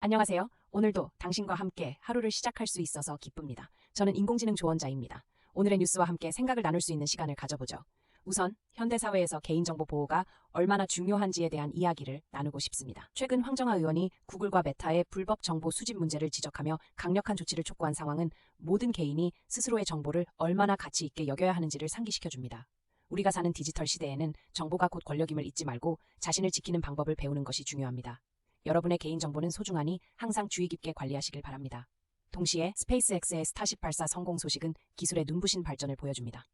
안녕하세요. 오늘도 당신과 함께 하루를 시작할 수 있어서 기쁩니다. 저는 인공지능 조언자입니다. 오늘의 뉴스와 함께 생각을 나눌 수 있는 시간을 가져보죠. 우선 현대사회에서 개인정보 보호가 얼마나 중요한지에 대한 이야기를 나누고 싶습니다. 최근 황정아 의원이 구글과 메타의 불법 정보 수집 문제를 지적하며 강력한 조치를 촉구한 상황은 모든 개인이 스스로의 정보를 얼마나 가치 있게 여겨야 하는지를 상기시켜 줍니다. 우리가 사는 디지털 시대에는 정보가 곧 권력임을 잊지 말고 자신을 지키는 방법을 배우는 것이 중요합니다. 여러분의 개인정보는 소중하니 항상 주의 깊게 관리하시길 바랍니다. 동시에 스페이스X의 스타쉽 발사 성공 소식은 기술의 눈부신 발전을 보여줍니다.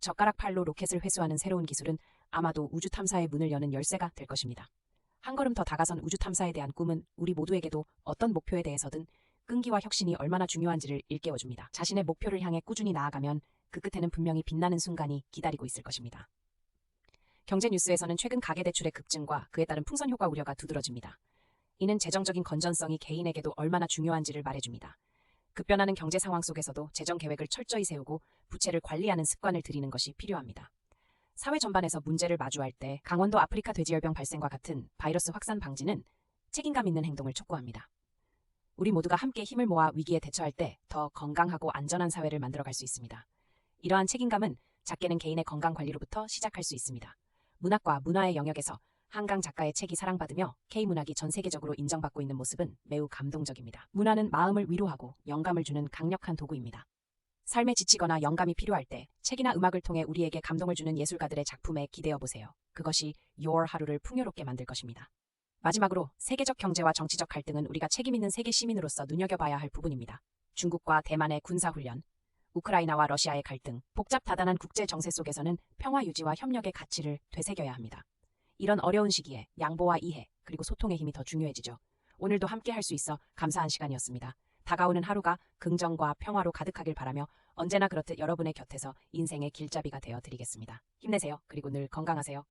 젓가락 팔로 로켓을 회수하는 새로운 기술은 아마도 우주 탐사의 문을 여는 열쇠가 될 것입니다. 한 걸음 더 다가선 우주 탐사에 대한 꿈은 우리 모두에게도 어떤 목표에 대해서든 끈기와 혁신이 얼마나 중요한지를 일깨워줍니다. 자신의 목표를 향해 꾸준히 나아가면 그 끝에는 분명히 빛나는 순간이 기다리고 있을 것입니다. 경제 뉴스에서는 최근 가계대출의 급증과 그에 따른 풍선 효과 우려가 두드러집니다. 이는 재정적인 건전성이 개인에게도 얼마나 중요한지를 말해줍니다. 급변하는 경제 상황 속에서도 재정 계획을 철저히 세우고 부채를 관리하는 습관을 들이는 것이 필요합니다. 사회 전반에서 문제를 마주할 때 강원도 아프리카 돼지열병 발생과 같은 바이러스 확산 방지는 책임감 있는 행동을 촉구합니다. 우리 모두가 함께 힘을 모아 위기에 대처할 때 더 건강하고 안전한 사회를 만들어갈 수 있습니다. 이러한 책임감은 작게는 개인의 건강 관리로부터 시작할 수 있습니다. 문학과 문화의 영역에서 한강 작가의 책이 사랑받으며 K문학이 전 세계적으로 인정받고 있는 모습은 매우 감동적입니다. 문화는 마음을 위로하고 영감을 주는 강력한 도구입니다. 삶에 지치거나 영감이 필요할 때 책이나 음악을 통해 우리에게 감동을 주는 예술가들의 작품에 기대어 보세요. 그것이 your 하루를 풍요롭게 만들 것입니다. 마지막으로 세계적 경제와 정치적 갈등은 우리가 책임 있는 세계 시민으로서 눈여겨봐야 할 부분입니다. 중국과 대만의 군사훈련, 우크라이나와 러시아의 갈등, 복잡 다단한 국제 정세 속에서는 평화 유지와 협력의 가치를 되새겨야 합니다. 이런 어려운 시기에 양보와 이해, 그리고 소통의 힘이 더 중요해지죠. 오늘도 함께 할 수 있어 감사한 시간이었습니다. 다가오는 하루가 긍정과 평화로 가득하길 바라며 언제나 그렇듯 여러분의 곁에서 인생의 길잡이가 되어 드리겠습니다. 힘내세요. 그리고 늘 건강하세요.